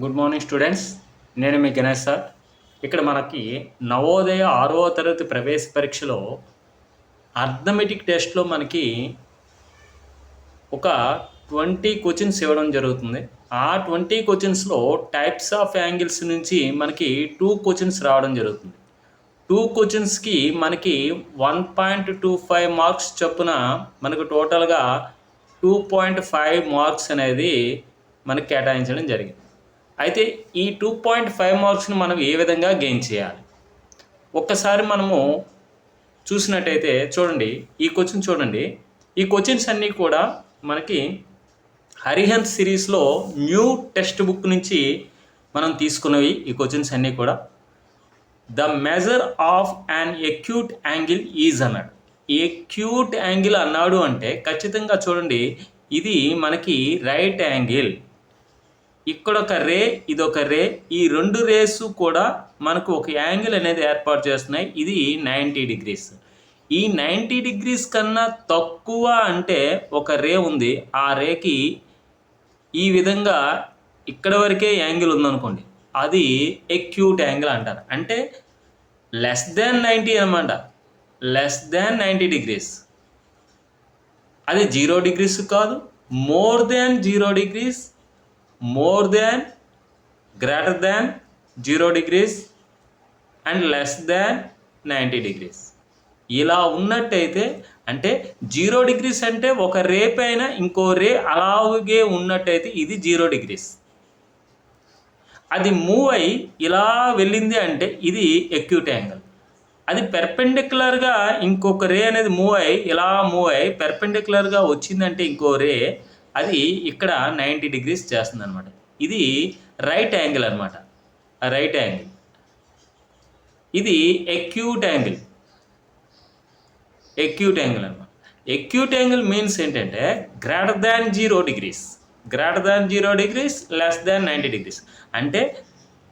Good morning students నేను మీ Ganesh sir. ఇక్కడ మనకి నవోదయ ఆరవ తరగతి ప్రవేశ పరీక్షలో అర్థమెటిక్ టెస్ట్లో మనకి ఒక ట్వంటీ క్వశ్చన్స్ ఇవ్వడం జరుగుతుంది. ఆ ట్వంటీ క్వశ్చన్స్లో టైప్స్ ఆఫ్ యాంగిల్స్ నుంచి మనకి టూ క్వశ్చన్స్ రావడం జరుగుతుంది. టూ క్వశ్చన్స్కి మనకి one point two five marks చొప్పున మనకు టోటల్గా టూ పాయింట్ ఫైవ్ మార్క్స్ అనేది మనకి కేటాయించడం జరిగింది. అయితే ఈ టూ పాయింట్ ఫైవ్ మార్క్స్ని మనం ఏ విధంగా గెయిన్ చేయాలి? ఒక్కసారి మనము చూసినట్టయితే చూడండి ఈ క్వశ్చన్ చూడండి. ఈ క్వశ్చన్స్ అన్నీ కూడా మనకి హరిహంత్ సిరీస్లో న్యూ టెక్స్ట్ బుక్ నుంచి మనం తీసుకున్నవి ఈ క్వశ్చన్స్ అన్నీ కూడా. The measure of an acute angle is అన్నాడు. ఎక్యూట్ యాంగిల్ అన్నాడు అంటే ఖచ్చితంగా చూడండి ఇది మనకి రైట్ యాంగిల్ ఇక్కడ ఒక రే ఇది ఒక రే. ఈ రెండు రేసు కూడా మనకు ఒక యాంగిల్ అనేది ఏర్పాటు చేస్తున్నాయి. ఇది నైంటీ డిగ్రీస్. ఈ నైంటీ డిగ్రీస్ కన్నా తక్కువ అంటే ఒక రే ఉంది. ఆ రేకి ఈ విధంగా ఇక్కడ వరకే యాంగిల్ ఉందనుకోండి. అది ఎక్యూట్ యాంగిల్ అంటారు. అంటే లెస్ దాన్ నైంటీ అనమాట లెస్ దాన్ నైంటీ డిగ్రీస్ అది జీరో డిగ్రీస్ కాదు. More than zero degrees more than greater than zero degrees and less than ninety degrees ఇలా ఉన్నట్టయితే అంటే జీరో డిగ్రీస్ అంటే ఒక రే పైన ఇంకో రే అలాగే ఉన్నట్టయితే ఇది జీరో డిగ్రీస్ అది మూవ్ అయి ఇలా వెళ్ళింది అంటే ఇది ఎక్యూట్ యాంగిల్ అది పెర్పెండిక్యులర్గా ఇంకొక రే అనేది మూవ్ అయ్యి ఇలా మూవ్ అయ్యి పెర్పెండిక్యులర్గా వచ్చిందంటే ఇంకో రే అది ఇక్కడ నైంటీ డిగ్రీస్ చేస్తుంది అనమాట ఇది రైట్ యాంగిల్ అనమాట రైట్ యాంగిల్. ఇది ఎక్యూట్ యాంగిల్. ఎక్యూట్ యాంగిల్ అనమాట ఎక్యూట్ యాంగిల్ మీన్స్ ఏంటంటే greater than zero degrees greater than zero degrees less than ninety degrees అంటే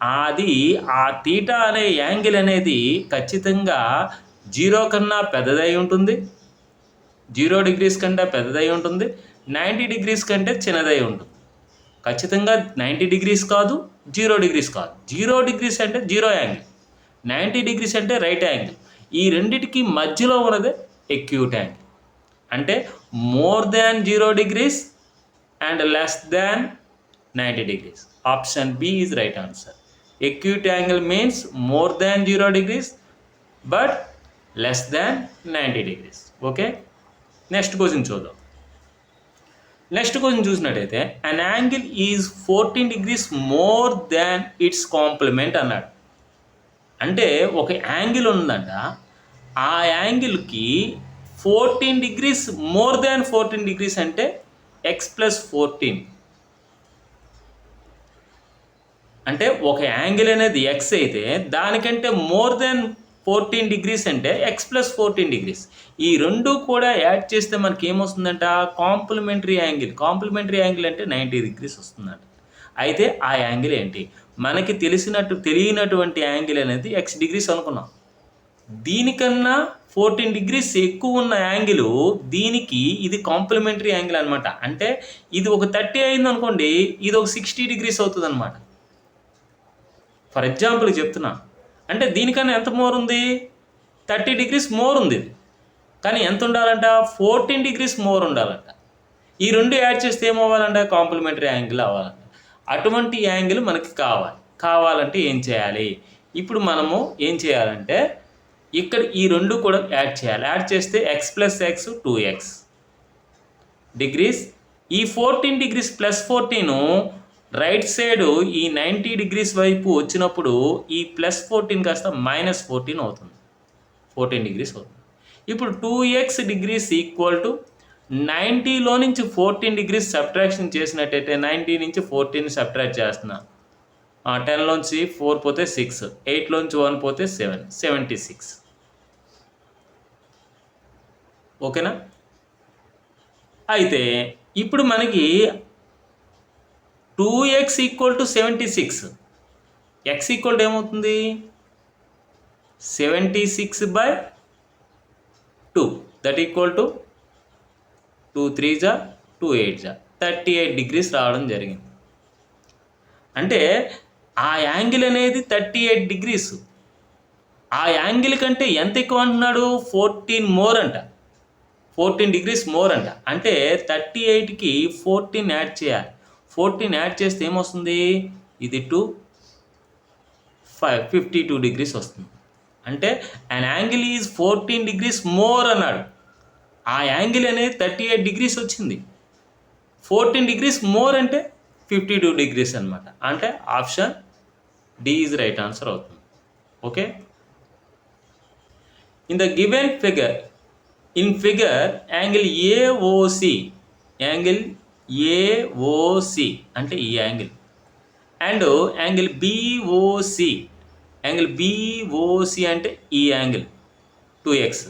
అది ఆ తీటా అనే యాంగిల్ అనేది ఖచ్చితంగా జీరో కన్నా పెద్దదై ఉంటుంది. జీరో డిగ్రీస్ కంటే పెద్దదై ఉంటుంది. నైంటీ డిగ్రీస్ కంటే చిన్నదై ఉంటుంది ఖచ్చితంగా నైంటీ డిగ్రీస్ కాదు జీరో డిగ్రీస్ కాదు. జీరో డిగ్రీస్ అంటే జీరో యాంగిల్. నైంటీ డిగ్రీస్ అంటే రైట్ యాంగిల్. ఈ రెండిటికి మధ్యలో ఉన్నదే ఎక్యూట్ యాంగిల్. అంటే more than zero degrees and less than ninety degrees. Option B is right answer. Acute angle means more than zero degrees but less than ninety degrees. Okay? Next question చూద్దాం. Next question చూసినట్టయితే an angle is fourteen degrees more than its complement అన్నాడు. అంటే ఒక angle ఉందంట. ఆ యాంగిల్కి fourteen degrees more than fourteen degrees అంటే x plus fourteen అంటే ఒక యాంగిల్ అనేది ఎక్స్ అయితే దానికంటే మోర్ దెన్ ఫోర్టీన్ డిగ్రీస్ అంటే ఎక్స్ ప్లస్ ఫోర్టీన్ డిగ్రీస్. ఈ రెండు కూడా యాడ్ చేస్తే మనకి ఏమొస్తుందంట? Complementary angle. కాంప్లిమెంటరీ యాంగిల్ అంటే నైంటీ డిగ్రీస్ వస్తుందంట. అయితే ఆ యాంగిల్ ఏంటి? మనకి తెలిసినట్టు తెలియనటువంటి యాంగిల్ అనేది ఎక్స్ డిగ్రీస్ అనుకున్నాం. దీనికన్నా ఫోర్టీన్ డిగ్రీస్ ఎక్కువ ఉన్న యాంగిల్ దీనికి ఇది కాంప్లిమెంటరీ యాంగిల్ అనమాట అంటే ఇది ఒక థర్టీ అయింది అనుకోండి ఇది ఒక సిక్స్టీ డిగ్రీస్ అవుతుంది అనమాట ఫర్ ఎగ్జాంపుల్ చెప్తున్నా. అంటే దీనికన్నా ఎంత మోర్ ఉంది? థర్టీ డిగ్రీస్ మోర్ ఉంది. ఇది కానీ ఎంత ఉండాలంట? ఫోర్టీన్ డిగ్రీస్ మోర్ ఉండాలంట. ఈ రెండు యాడ్ చేస్తే ఏమవ్వాలంట? Complementary angle అవ్వాలంట. అటువంటి యాంగిల్ మనకి కావాలి. కావాలంటే ఏం చేయాలి? ఇప్పుడు మనము ఏం చేయాలంటే ఇక్కడ ఈ రెండు కూడా యాడ్ చేయాలి. యాడ్ చేస్తే x plus x two x degrees. ఈ fourteen degrees plus fourteen right side ఈ నైంటీ డిగ్రీస్ వైపు వచ్చినప్పుడు ఈ ప్లస్ ఫోర్టీన్ కాస్త మైనస్ ఫోర్టీన్ అవుతుంది. ఫోర్టీన్ డిగ్రీస్ అవుతుంది. ఇప్పుడు two x degrees equal to నైంటీలో నుంచి ఫోర్టీన్ డిగ్రీస్ సబ్ట్రాక్షన్ చేసినట్టయితే నైంటీ నుంచి ఫోర్టీన్ సబ్ట్రాక్ట్ చేస్తున్నా. టెన్లోంచి ఫోర్ పోతే సిక్స్ ఎయిట్లోంచి వన్ పోతే సెవెన్ సెవెంటీ సిక్స్. ఓకేనా? అయితే ఇప్పుడు మనకి two x equal to seventy six. X equal to ఏమవుతుంది? Seventy six by two. That equal to two three జా టూ ఎయిట్ జా. థర్టీ ఎయిట్ డిగ్రీస్ రావడం జరిగింది. అంటే ఆ యాంగిల్ అనేది థర్టీ ఎయిట్ డిగ్రీస్ ఆ యాంగిల్ కంటే ఎంత ఎక్కువ అంటున్నాడు? ఫోర్టీన్ మోర్ అంట. ఫోర్టీన్ డిగ్రీస్ మోర్ అంట. అంటే థర్టీ ఎయిట్కి ఫోర్టీన్ యాడ్ చేయాలి. ఫోర్టీన్ యాడ్ చేస్తే ఏమొస్తుంది? ఇది two five fifty two degrees వస్తుంది. అంటే and angle is fourteen degrees more అన్నాడు. ఆ యాంగిల్ అనేది థర్టీ ఎయిట్ డిగ్రీస్ వచ్చింది. ఫోర్టీన్ డిగ్రీస్ మోర్ అంటే ఫిఫ్టీ టూ డిగ్రీస్ అనమాట అంటే option D is right answer అవుతుంది. Okay? In the given figure in figure angle AOC angle AOC అంటే ఈ angle and angle BOC angle BOC అంటే ఈ angle two x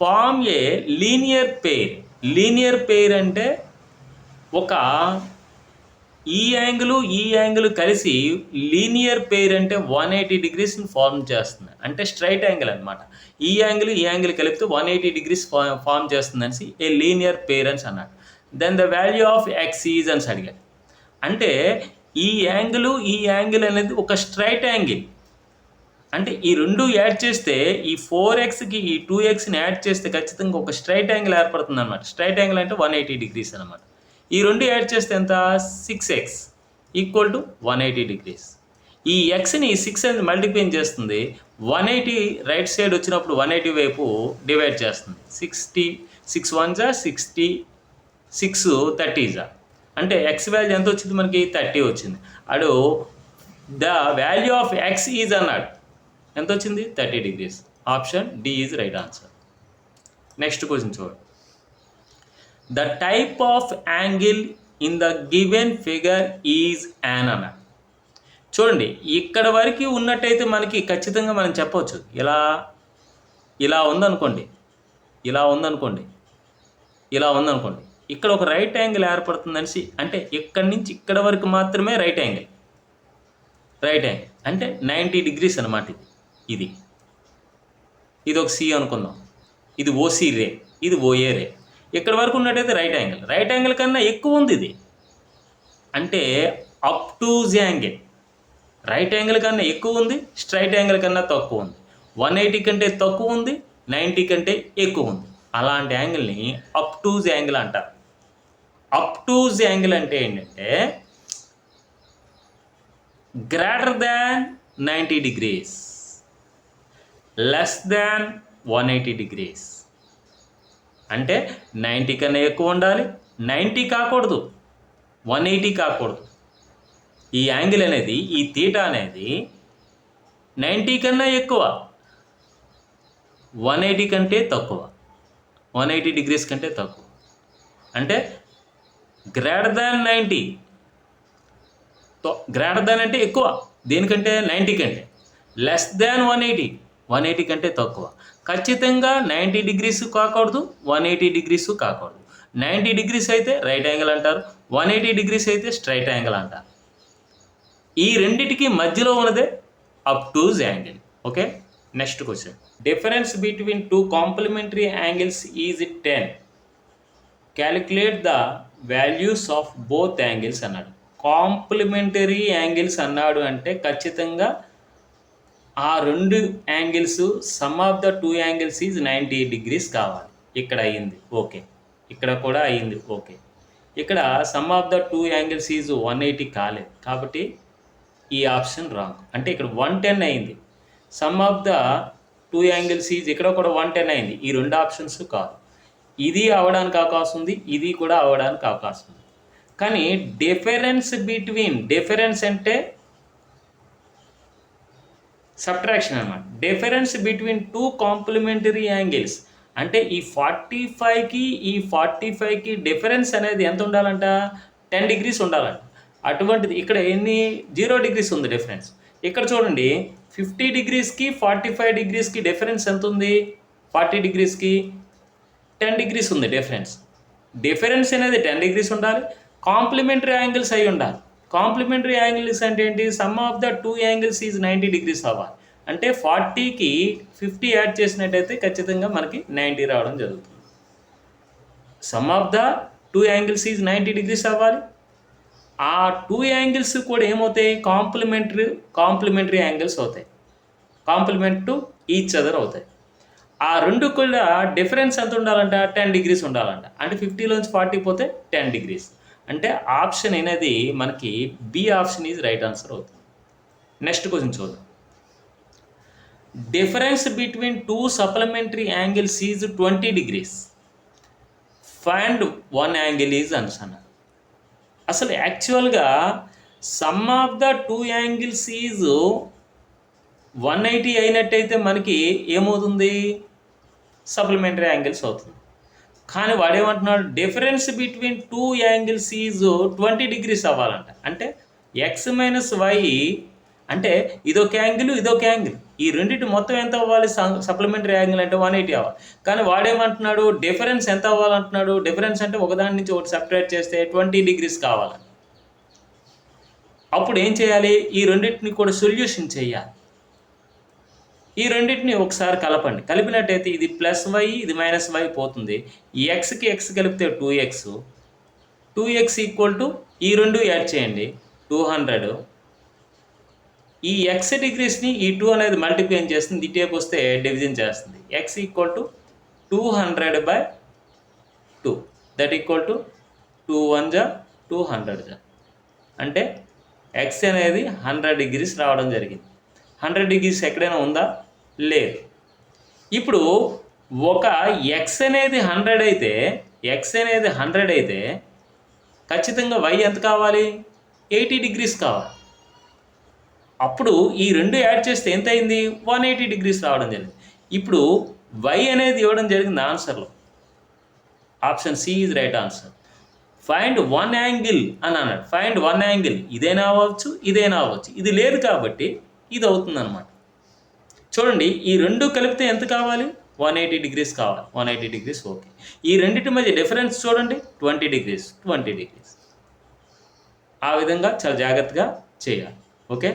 form a linear pair linear pair అంటే ఒక ఈ angle ఈ angle కలిసి లీనియర్ పెయిర్ అంటే వన్ ఎయిటీ డిగ్రీస్ని ఫామ్ చేస్తుంది. అంటే స్ట్రైట్ యాంగిల్ అనమాట ఈ యాంగిల్ ఈ యాంగిల్ కలిపితే వన్ ఎయిటీ డిగ్రీస్ ఫార్మ్ చేస్తుంది అనేసి ఏ లీనియర్ పెయిర్ అని అన్నాడు. Then the value of x అని అడిగాడు అంటే ఈ యాంగిల్ ఈ యాంగిల్ అనేది ఒక స్ట్రైట్ యాంగిల్. అంటే ఈ రెండు యాడ్ చేస్తే ఈ ఫోర్ ఎక్స్కి ఈ టూ ఎక్స్ని యాడ్ చేస్తే ఖచ్చితంగా ఒక స్ట్రైట్ యాంగిల్ ఏర్పడుతుంది అనమాట స్ట్రైట్ యాంగిల్ అంటే వన్ ఎయిటీ డిగ్రీస్ అనమాట ఈ రెండు యాడ్ చేస్తే ఎంత? Six x equal to one eighty degrees ఈ ఎక్స్ని సిక్స్ అనేది మల్టిప్లై చేస్తుంది. వన్ ఎయిటీ రైట్ సైడ్ వచ్చినప్పుడు వన్ ఎయిటీ వైపు డివైడ్ చేస్తుంది. సిక్స్టీ సిక్స్ వన్ జా సిక్స్టీ సిక్స్ థర్టీ జా అంటే ఎక్స్ వాల్యూ ఎంత వచ్చింది మనకి? థర్టీ వచ్చింది. అడు the value of x is అన్నాడు. ఎంత వచ్చింది? Thirty degrees option D is right answer next question చూడండి the type of angle in the given figure is an అన్న. చూడండి ఇక్కడ వరకు ఉన్నట్టయితే మనకి ఖచ్చితంగా మనం చెప్పవచ్చు. ఇలా ఇలా ఉందనుకోండి. ఇలా ఉందనుకోండి. ఇలా ఉందనుకోండి. ఇక్కడ ఒక రైట్ యాంగిల్ ఏర్పడుతుందనేసి అంటే ఇక్కడి నుంచి ఇక్కడ వరకు మాత్రమే రైట్ యాంగిల్ రైట్ యాంగిల్ అంటే నైంటీ డిగ్రీస్ అనమాట ఇది. ఇది. ఇది ఒక సి అనుకుందాం. ఇది ఓసీ రే ఇది ఓఏ రే ఇక్కడ వరకు ఉన్నట్టయితే రైట్ యాంగిల్ రైట్ యాంగిల్ కన్నా ఎక్కువ ఉంది ఇది. అంటే obtuse angle right angle కన్నా ఎక్కువ ఉంది స్ట్రైట్ యాంగిల్ కన్నా తక్కువ ఉంది. వన్ ఎయిటీ కంటే తక్కువ ఉంది నైంటీ కంటే ఎక్కువ ఉంది. అలాంటి యాంగిల్ని అప్ టు యాంగిల్ అంటారు. అప్ టు యాంగిల్ అంటే ఏంటంటే greater than ninety degrees less than one eighty degrees. అంటే నైంటీ కన్నా ఎక్కువ ఉండాలి నైంటీ కాకూడదు వన్ ఎయిటీ కాకూడదు. ఈ యాంగిల్ అనేది ఈ తీట అనేది నైంటీ కన్నా ఎక్కువ వన్ ఎయిటీ కంటే తక్కువ వన్ ఎయిటీ డిగ్రీస్ కంటే తక్కువ. అంటే greater than ninety greater than అంటే ఎక్కువ. దేనికంటే? నైంటీ కంటే. Less than one eighty one eighty కంటే తక్కువ. ఖచ్చితంగా నైంటీ డిగ్రీస్ కాకూడదు వన్ ఎయిటీ డిగ్రీస్ కాకూడదు. నైంటీ డిగ్రీస్ అయితే రైట్ యాంగిల్ అంటారు. వన్ ఎయిటీ డిగ్రీస్ అయితే స్ట్రైట్ యాంగిల్ అంటారు. ఈ రెండిటికి మధ్యలో ఉన్నదే obtuse angle okay next question difference between two complementary angles is ten calculate the values of both angles అన్నాడు. కాంప్లిమెంటరీ యాంగిల్స్ అన్నాడు అంటే ఖచ్చితంగా ఆ రెండు angles sum of the two angles is ninety degrees కావాలి. ఇక్కడ అయ్యింది ఓకే ఇక్కడ కూడా అయ్యింది ఓకే ఇక్కడ sum of the two angles is one eighty కాలేదు. కాబట్టి ఈ ఆప్షన్ రాంగ్ అంటే ఇక్కడ వన్ టెన్ అయింది. Sum of the two angles is ఇక్కడ కూడా వన్ టెన్ అయింది. ఈ రెండు ఆప్షన్స్ కాదు. ఇది అవడానికి అవకాశం ఉంది ఇది కూడా అవడానికి అవకాశం ఉంది. కానీ డిఫరెన్స్ బిట్వీన్ డిఫరెన్స్ అంటే సబ్ట్రాక్షన్ అనమాట difference between two complementary angles. అంటే ఈ ఫార్టీ ఫైవ్కి ఈ ఫార్టీ ఫైవ్కి డిఫరెన్స్ అనేది ఎంత ఉండాలంట? టెన్ డిగ్రీస్ ఉండాలంట. అటువంటిది ఇక్కడ ఎన్ని? జీరో డిగ్రీస్ ఉంది డిఫరెన్స్. ఇక్కడ చూడండి ఫిఫ్టీ డిగ్రీస్కి ఫార్టీ ఫైవ్ డిగ్రీస్కి డిఫరెన్స్ ఎంత ఉంది? ఫార్టీ డిగ్రీస్కి టెన్ డిగ్రీస్ ఉంది డిఫరెన్స్ డిఫరెన్స్ అనేది టెన్ డిగ్రీస్ ఉండాలి. కాంప్లిమెంటరీ యాంగిల్స్ అయి ఉండాలి. కాంప్లిమెంటరీ యాంగిల్స్ అంటే ఏంటి? Sum of the two angles is ninety degrees అవ్వాలి. అంటే ఫార్టీకి ఫిఫ్టీ యాడ్ చేసినట్టయితే ఖచ్చితంగా మనకి నైంటీ రావడం జరుగుతుంది. Sum of the two angles is ninety degrees అవ్వాలి. ఆ టూ యాంగిల్స్ కూడా ఏమవుతాయి? కాంప్లిమెంటరీ కాంప్లిమెంటరీ యాంగిల్స్ అవుతాయి. కాంప్లిమెంట్ టు ఈచ్ అదర్ అవుతాయి. ఆ రెండు కూడా డిఫరెన్స్ ఎంత ఉండాలంట? టెన్ డిగ్రీస్ ఉండాలంట. అంటే ఫిఫ్టీలోంచి ఫార్టీ పోతే టెన్ డిగ్రీస్ అంటే ఆప్షన్ అనేది మనకి B option is right answer అవుతుంది. నెక్స్ట్ క్వశ్చన్ చూద్దాం. Difference between two supplementary angles is twenty degrees find one angle is అన్నారు అసలు యాక్చువల్గా sum of the two angles is one eighty అయినట్టయితే మనకి ఏమవుతుంది? సప్లిమెంటరీ యాంగిల్స్ అవుతుంది. కానీ వాడేమంటున్నాడు? Difference between two angles is twenty degrees అవ్వాలంట. అంటే ఎక్స్ మైనస్ వై అంటే ఇదొక యాంగిల్ ఇదొక యాంగిల్. ఈ రెండింటి మొత్తం ఎంత అవ్వాలి? సప్లిమెంటరీ యాంగిల్ అంటే వన్ ఎయిటీ అవ్వాలి. కానీ వాడేమంటున్నాడు? డిఫరెన్స్ ఎంత అవ్వాలంటున్నాడు? డిఫరెన్స్ అంటే ఒకదాని నుంచి ఒకటి సపరేట్ చేస్తే ట్వంటీ డిగ్రీస్ కావాలని అప్పుడు ఏం చేయాలి? ఈ రెండింటిని కూడా సొల్యూషన్ చేయాలి. ఈ రెండింటిని ఒకసారి కలపండి. కలిపినట్టయితే ఇది ప్లస్ వై ఇది మైనస్ వై పోతుంది. ఎక్స్కి ఎక్స్ కలిపితే two x two x equal to ఈ రెండు యాడ్ చేయండి. టూ హండ్రెడ్ ఈ ఎక్స్ డిగ్రీస్ని ఈ టూ అనేది మల్టిప్లై చేస్తుంది? టేప్ వస్తే డివిజన్ చేస్తుంది. X equal to two hundred by two that equal to two one జా టూ హండ్రెడ్ జా. అంటే ఎక్స్ అనేది హండ్రెడ్ డిగ్రీస్ రావడం జరిగింది. హండ్రెడ్ డిగ్రీస్ ఎక్కడైనా ఉందా? లేదు. ఇప్పుడు ఒక ఎక్స్ అనేది హండ్రెడ్ అయితే ఎక్స్ అనేది హండ్రెడ్ అయితే ఖచ్చితంగా వై ఎంత కావాలి? ఎయిటీ డిగ్రీస్ కావాలి. అప్పుడు ఈ రెండు యాడ్ చేస్తే ఎంత అయింది? వన్ ఎయిటీ డిగ్రీస్ రావడం జరిగింది. ఇప్పుడు వై అనేది ఇవ్వడం జరిగింది ఆన్సర్లో option C is right answer find one angle అని అన్నాడు. ఫైండ్ వన్ యాంగిల్ ఇదేనా అవ్వచ్చు? ఇదేనా అవ్వచ్చు? ఇది లేదు కాబట్టి ఇది అవుతుంది అనమాట చూడండి ఈ రెండు కలిపితే ఎంత కావాలి? వన్ ఎయిటీ డిగ్రీస్ కావాలి. వన్ ఎయిటీ డిగ్రీస్ ఓకే ఈ రెండింటి మధ్య డిఫరెన్స్ చూడండి ట్వంటీ డిగ్రీస్ ట్వంటీ డిగ్రీస్ ఆ విధంగా చాలా జాగ్రత్తగా చేయాలి ఓకే